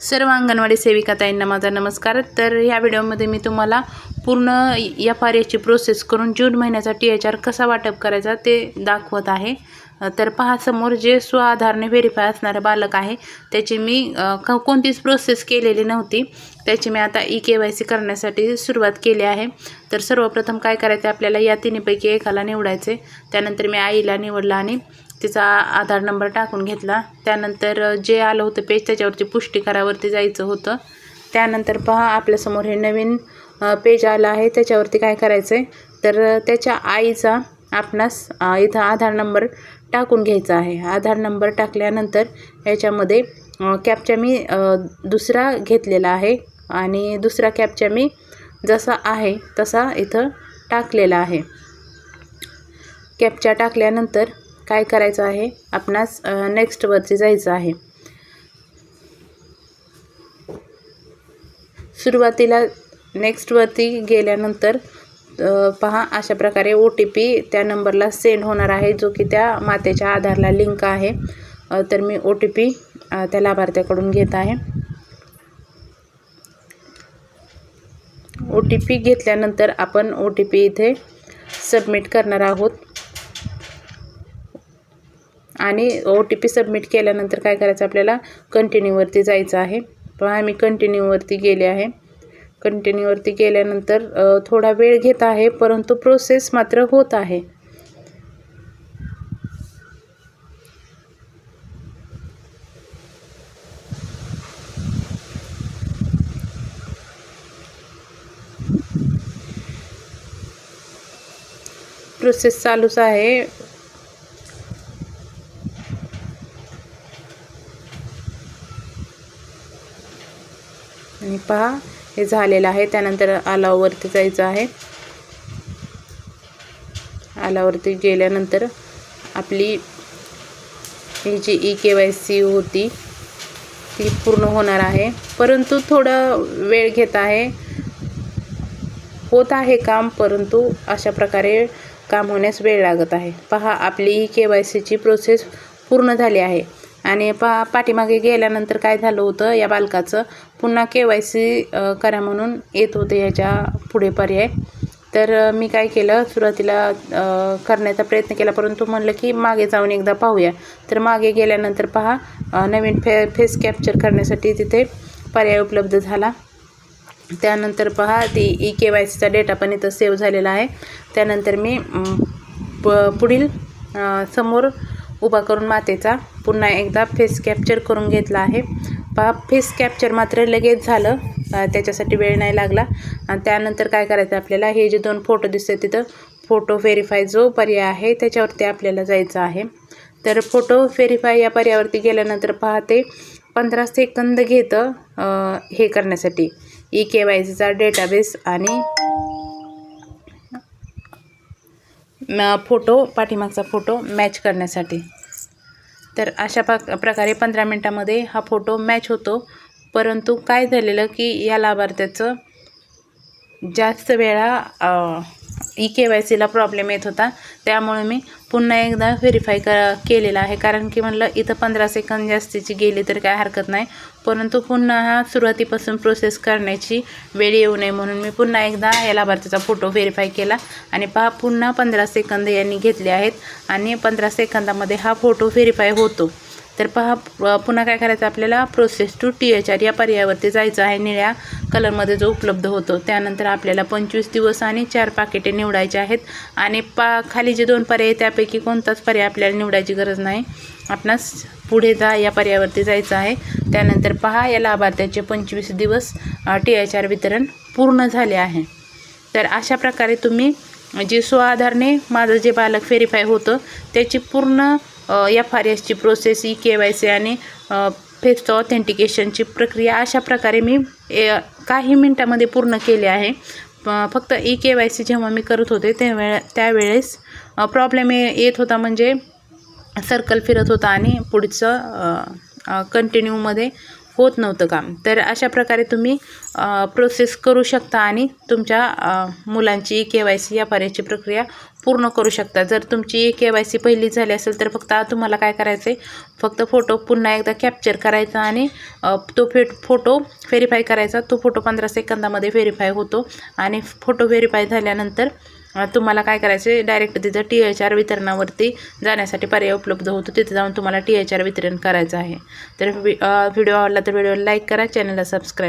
सर्व अंगणवाडी सेविका ताईंना माझा नमस्कार. तर या व्हिडिओमध्ये मी तुम्हाला पूर्ण एफ आर एची प्रोसेस करून जून महिन्याचा टी एच आर कसा वाटप करायचा ते दाखवत आहे. तर पहा समोर जे स्वआधारने व्हेरीफाय असणारं बालक आहे त्याची मी क- कोणतीच प्रोसेस केलेली नव्हती. त्याची मी आता ई के वाय सी करण्यासाठी सुरुवात केली आहे. तर सर्वप्रथम काय करायचं आपल्याला या तिन्हीपैकी एकाला निवडायचे त्यानंतर मी आईला निवडलं आणि तिचा आधार नंबर टाकून घेतला. त्यानंतर जे आलं होतं पेज त्याच्यावरती पुष्टीकरावरती जायचं होतं. त्यानंतर पहा आपल्यासमोर हे नवीन पेज आलं आहे. त्याच्यावरती काय करायचं आहे तर त्याच्या आईचा आपणास इथं आधार नंबर टाकून घ्यायचा आहे. आधार नंबर टाकल्यानंतर याच्यामध्ये अ, कॅपचा मी दुसरा घेतलेला आहे. आणि दुसरा कॅपचा मी जसा आहे तसा इथं टाकलेला आहे. कॅपचा टाकल्यानंतर काय करायचं आहे? आपणास नेक्स्टवरती जायचं आहे. सुरुवातीला नेक्स्टवरती गेल्यानंतर पहा अशा प्रकारे ओ टी पी त्या नंबरला सेंड होणार आहे जो की त्या मातेच्या आधारला लिंक आहे. तर मी ओ टी पी त्या लाभार्थ्याकडून घेत आहे. ओ टी पी घेतल्यानंतर आपण ओ टी पी इथे सबमिट करणार आहोत. आणि ओ टी पी सबमिट केल्यानंतर काय करायचं आपल्याला? कंटिन्यूवरती जायचं आहे. पहा मी कंटिन्यूवरती गेले आहे. कंटिन्यूवरती गेल्यानंतर थोडा वेळ घेत आहे परंतु प्रोसेस मात्र होत आहे. प्रोसेस चालूच आहे. आणि पहा हे झालेलं आहे. त्यानंतर आलावरती जायचं आहे. आलावरती गेल्यानंतर आपली ही जी ई के वाय सी होती ती पूर्ण होणार आहे. परंतु थोडं वेळ घेत आहे. होत आहे काम परंतु अशा प्रकारे काम होण्यास वेळ लागत आहे. पहा आपली ई के वाय सीची प्रोसेस पूर्ण झाली आहे. आणि पहा पाठीमागे गेल्यानंतर काय झालं होतं या बालकाचं पुन्हा के वाय सी करा म्हणून येत होते याच्यापुढे पर्याय. तर मी काय केलं सुरुवातीला करण्याचा प्रयत्न केला परंतु म्हणलं की मागे जाऊन एकदा पाहूया. तर मागे गेल्यानंतर पहा नवीन फे फेस कॅप्चर करण्यासाठी तिथे पर्याय उपलब्ध झाला. त्यानंतर पहा ती ई के वाय सीचा डेटा पण इथं सेव्ह झालेला आहे. त्यानंतर मी प पुढील समोर उभा करून मातेचा पुन्हा एकदा फेस कॅप्चर करून घेतला आहे. पहा फेस कॅप्चर मात्र लगेच झालं. त्याच्यासाठी वेळ नाही लागला. आणि त्यानंतर काय करायचं आपल्याला? हे जे दोन फोटो दिसतात तिथं फोटो व्हेरीफाय जो पर्याय आहे त्याच्यावरती आपल्याला जायचं आहे. तर फोटो व्हेरीफाय या पर्यायावरती गेल्यानंतर पहा ते पंधरा सेकंद घेतं हे करण्यासाठी. ई के वाय सीचा डेटाबेस आणि फोटो पाठीमागचा फोटो मॅच करण्यासाठी. तर अशा पा प्रकारे पंधरा मिनटामध्ये हा फोटो मॅच होतो. परंतु काय झालेलं की या लाभार्थ्याचं जास्त वेळा ई के वाय सीला प्रॉब्लेम येत होता. त्यामुळे मी पुन्हा एकदा व्हेरीफाय क केलेला आहे. कारण की म्हणलं इथं पंधरा सेकंद जास्तीची गेली तर काय हरकत नाही. परंतु पुन्हा हा सुरुवातीपासून प्रोसेस करण्याची वेळ येऊ नये म्हणून मी पुन्हा एकदा या लाभार्थीचा फोटो व्हेरीफाय केला. आणि पहा पुन्हा पंधरा सेकंद यांनी घेतले आहेत. आणि पंधरा सेकंदामध्ये हा फोटो व्हेरीफाय होतो. तर पहा पुन्हा काय करायचं? आपल्याला process to T H R या पर्यायावरती जायचं आहे. निळ्या कलरमध्ये जो उपलब्ध होतो. त्यानंतर आपल्याला पंचवीस दिवस आणि चार पाकिटे निवडायचे आहेत. आणि पा खाली जे दोन पर्याय त्यापैकी कोणताच पर्याय आपल्याला निवडायची गरज नाही. आपणास पुढे जा या पर्यायावरती जायचं आहे. त्यानंतर पहा या लाभार्थ्याचे पंचवीस दिवस टी एच आर वितरण पूर्ण झाले आहे. तर अशा प्रकारे तुम्ही जे स्वआधारने माझं जे बालक व्हेरीफाय होतं त्याची पूर्ण एफ आर एसची process e K Y C आणि फेसचं ऑथेंटिकेशनची प्रक्रिया अशा प्रकारे मी ए, काही मिनटामध्ये पूर्ण केली आहे. फक्त ई के वाय सी जेव्हा मी करत होते त्यावेळे त्यावेळेस प्रॉब्लेम येत होता म्हणजे सर्कल फिरत होता आणि पुढचं कंटिन्यूमध्ये होत नव्हतं काम. तर अशा प्रकारे तुम्ही प्रोसेस करू शकता आणि तुमच्या मुलांची के वाय सी या पर्यायची प्रक्रिया पूर्ण करू शकता. जर तुमची के वाय सी पहिली झाली असेल तर फक्त तुम्हाला काय करायचं आहे फक्त फोटो पुन्हा एकदा कॅप्चर करायचा आणि तो फेट फोटो व्हेरीफाय करायचा. तो फोटो पंधरा सेकंदामध्ये व्हेरीफाय होतो आणि फोटो व्हेरीफाय झाल्यानंतर तुम्हाला काय करायचं आहे डायरेक्ट तिथं टी एच आर वितरणावरती जाण्यासाठी पर्याय उपलब्ध होतो. तिथे जाऊन तुम्हाला टी एच आर वितरण करायचं आहे. तर व्हिडिओ आवडला तर व्हिडिओला लाईक करा चॅनलला सबस्क्राईब